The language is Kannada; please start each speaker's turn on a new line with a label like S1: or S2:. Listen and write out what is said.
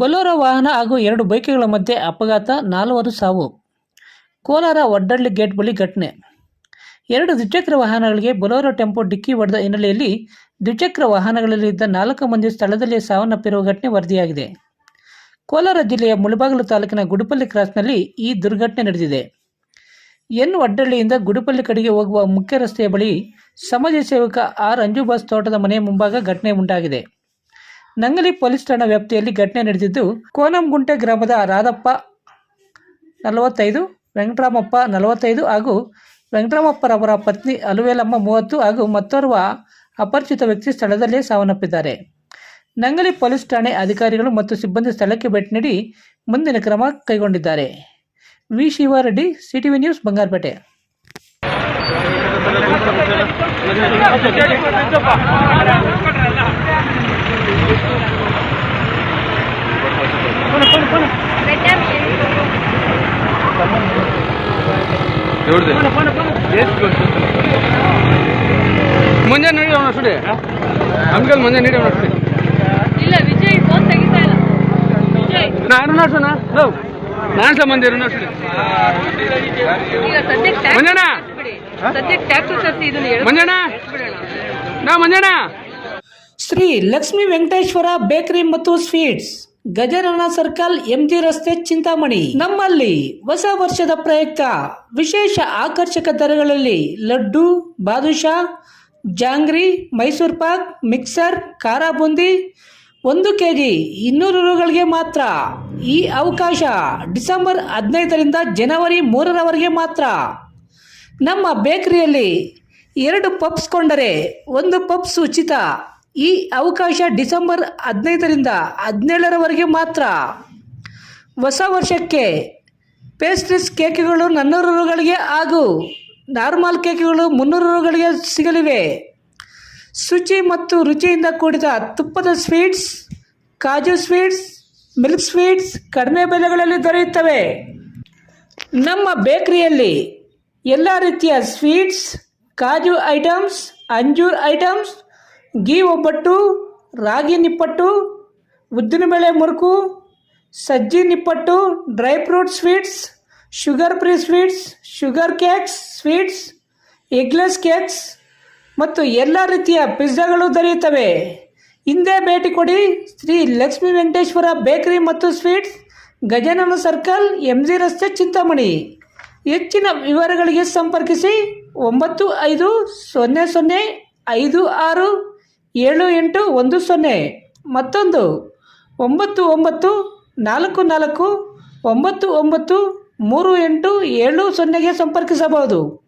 S1: ಬೊಲೊರೋ ವಾಹನ ಹಾಗೂ ಎರಡು ಬೈಕ್ಗಳ ಮಧ್ಯೆ ಅಪಘಾತ, ನಾಲ್ವರು ಸಾವು. ಕೋಲಾರ ಒಡ್ಡಳ್ಳಿ ಗೇಟ್ ಬಳಿ ಘಟನೆ. ಎರಡು ದ್ವಿಚಕ್ರ ವಾಹನಗಳಿಗೆ ಬೊಲೋರ ಟೆಂಪೋ ಡಿಕ್ಕಿ ಹೊಡೆದ ಹಿನ್ನೆಲೆಯಲ್ಲಿ ದ್ವಿಚಕ್ರ ವಾಹನಗಳಲ್ಲಿದ್ದ ನಾಲ್ಕು ಮಂದಿ ಸ್ಥಳದಲ್ಲೇ ಸಾವನ್ನಪ್ಪಿರುವ ಘಟನೆ ವರದಿಯಾಗಿದೆ. ಕೋಲಾರ ಜಿಲ್ಲೆಯ ಮುಳಬಾಗಿಲು ತಾಲೂಕಿನ ಗುಡುಪಲ್ಲಿ ಕ್ರಾಸ್ನಲ್ಲಿ ಈ ದುರ್ಘಟನೆ ನಡೆದಿದೆ. ಎನ್ ಒಡ್ಡಳ್ಳಿಯಿಂದ ಗುಡುಪಲ್ಲಿ ಕಡೆಗೆ ಹೋಗುವ ಮುಖ್ಯ ರಸ್ತೆಯ ಬಳಿ ಸಮಾಜ ಸೇವಕ ಆರ್ ಅಂಜುಬಾಸ್ ತೋಟದ ಮನೆಯ ಮುಂಭಾಗ ಘಟನೆ ಉಂಟಾಗಿದೆ. ನಂಗಲಿ ಪೊಲೀಸ್ ಠಾಣಾ ವ್ಯಾಪ್ತಿಯಲ್ಲಿ ಘಟನೆ ನಡೆದಿದ್ದು ಕೋನಂಗುಂಟೆ ಗ್ರಾಮದ ರಾಧಪ್ಪ ನಲವತ್ತೈದು ವೆಂಕಟರಾಮಪ್ಪ ನಲವತ್ತೈದು ಹಾಗೂ ವೆಂಕಟರಾಮಪ್ಪರವರ ಪತ್ನಿ ಅಲುವೇಲಮ್ಮ ಮೂವತ್ತು ಹಾಗೂ ಮತ್ತೋರ್ವ ಅಪರಿಚಿತ ವ್ಯಕ್ತಿ ಸ್ಥಳದಲ್ಲೇ ಸಾವನ್ನಪ್ಪಿದ್ದಾರೆ ನಂಗಲಿ ಪೊಲೀಸ್ ಠಾಣೆ ಅಧಿಕಾರಿಗಳು ಮತ್ತು ಸಿಬ್ಬಂದಿ ಸ್ಥಳಕ್ಕೆ ಭೇಟಿ ನೀಡಿ ಮುಂದಿನ ಕ್ರಮ ಕೈಗೊಂಡಿದ್ದಾರೆ V Shivareddy CTV news Bangarapete
S2: ಮುಂಜಾನೆ ನಡಿ ಅವನ ಅಷ್ಟೇ ಅಂಕಲ್ ಮುಂಜಾನೆ ನೀಡಿ ಅವನ ಅಷ್ಟೇ
S3: ಇಲ್ಲ ವಿಜಯ್ ಫೋನ್ ತೆಗಿತಾ ಇಲ್ಲ. ವಿಜಯ್.
S2: ನಾನು ನೋಡ್ಸೋಣ? ಹಲೋ. ನಾನು ಸಂಬಂಧ ಇರೋ ಸುಡಿ.
S3: ಈಗ ಸದ್ಯಕ್ಕೆ
S2: ಮಂಜಣ್ಣ.
S3: ಬಿಡಿ ಸದ್ಯಕ್ಕೆ ಟ್ಯಾಕ್ಟರ್ ತರಿಸಿ ಇದನ್ನ ಎಳ್ದು
S2: ಮಂಜಣ್ಣ. ನಾ ಮಂಜಣ್ಣ.
S1: ಶ್ರೀ ಲಕ್ಷ್ಮೀ ವೆಂಕಟೇಶ್ವರ ಬೇಕರಿ ಮತ್ತು ಸ್ವೀಟ್ಸ್. ಗಜಾನನ ಸರ್ಕಲ್ ಎಂಜಿ ರಸ್ತೆ, ಚಿಂತಾಮಣಿ. ನಮ್ಮಲ್ಲಿ ಹೊಸ ವರ್ಷದ ಪ್ರಯುಕ್ತ ವಿಶೇಷ ಆಕರ್ಷಕ ದರಗಳಲ್ಲಿ ಲಡ್ಡು, ಬಾದುಷಾ, ಜಾಂಗ್ರಿ, ಮೈಸೂರು ಪಾಕ್, ಮಿಕ್ಸರ್, ಖಾರ ಬೂಂದಿ, ಒಂದು ಕೆ ಜಿ ಇನ್ನೂರು ರೂಗಳಿಗೆ ಮಾತ್ರ. ಈ ಅವಕಾಶ ಡಿಸೆಂಬರ್ ಹದಿನೈದರಿಂದ ಜನವರಿ ಮೂರರವರೆಗೆ ಮಾತ್ರ. ನಮ್ಮ ಬೇಕರಿಯಲ್ಲಿ ಎರಡು ಪಪ್ಸ್ ಕೊಂಡರೆ ಒಂದು ಪಪ್ಸ್ ಉಚಿತ. ಈ ಅವಕಾಶ ಡಿಸೆಂಬರ್ ಹದಿನೈದರಿಂದ ಹದಿನೇಳರವರೆಗೆ ಮಾತ್ರ. ಹೊಸ ವರ್ಷಕ್ಕೆ ಪೇಸ್ಟ್ರೀಸ್ ಕೇಕ್ಗಳು ನಾನ್ನೂರು ರೂಗಳಿಗೆ ಹಾಗೂ ನಾರ್ಮಲ್ ಕೇಕ್ಗಳು ಮುನ್ನೂರು ರೂಗಳಿಗೆ ಸಿಗಲಿವೆ. ಶುಚಿ ಮತ್ತು ರುಚಿಯಿಂದ ಕೂಡಿದ ತುಪ್ಪದ ಸ್ವೀಟ್ಸ್, ಕಾಜು ಸ್ವೀಟ್ಸ್, ಮಿಲ್ಕ್ ಸ್ವೀಟ್ಸ್ ಕಡಿಮೆ ಬೆಲೆಗಳಲ್ಲಿ ದೊರೆಯುತ್ತವೆ. ನಮ್ಮ ಬೇಕರಿಯಲ್ಲಿ ಎಲ್ಲ ರೀತಿಯ ಸ್ವೀಟ್ಸ್, ಕಾಜು ಐಟಮ್ಸ್, ಅಂಜೂರ್ ಐಟಮ್ಸ್ ಗೀ ಒಬ್ಬಟ್ಟು, ರಾಗಿ ನಿಪ್ಪಟ್ಟು ಉದ್ದಿನಬೇಳೆ ಮುರುಕು, ಸಜ್ಜಿ nippattu, dry fruit sweets, sugar free sweets, sugar cakes sweets, eggless cakes ಮತ್ತು ಎಲ್ಲ ರೀತಿಯ ಪಿಜ್ಜಾಗಳು ದೊರೆಯುತ್ತವೆ. ಹಿಂದೆ ಭೇಟಿ ಕೊಡಿ ಶ್ರೀ ಲಕ್ಷ್ಮೀ ವೆಂಕಟೇಶ್ವರ ಬೇಕರಿ ಮತ್ತು sweets, Gajanana circle M G ರಸ್ತೆ, ಚಿಂತಾಮಣಿ. ಹೆಚ್ಚಿನ ವಿವರಗಳಿಗೆ ಸಂಪರ್ಕಿಸಿ ಒಂಬತ್ತು ಐದು ಸೊನ್ನೆ ಸೊನ್ನೆ ಐದು ಆರು ಏಳು ಎಂಟು ಒಂದು ಸೊನ್ನೆ. ಮತ್ತೊಂದು. ಒಂಬತ್ತು ಒಂಬತ್ತು, ನಾಲ್ಕು ನಾಲ್ಕು, ಒಂಬತ್ತು ಒಂಬತ್ತು, ಮೂರು ಎಂಟು, ಏಳು ಸೊನ್ನೆಗೆ ಸಂಪರ್ಕಿಸಬಹುದು.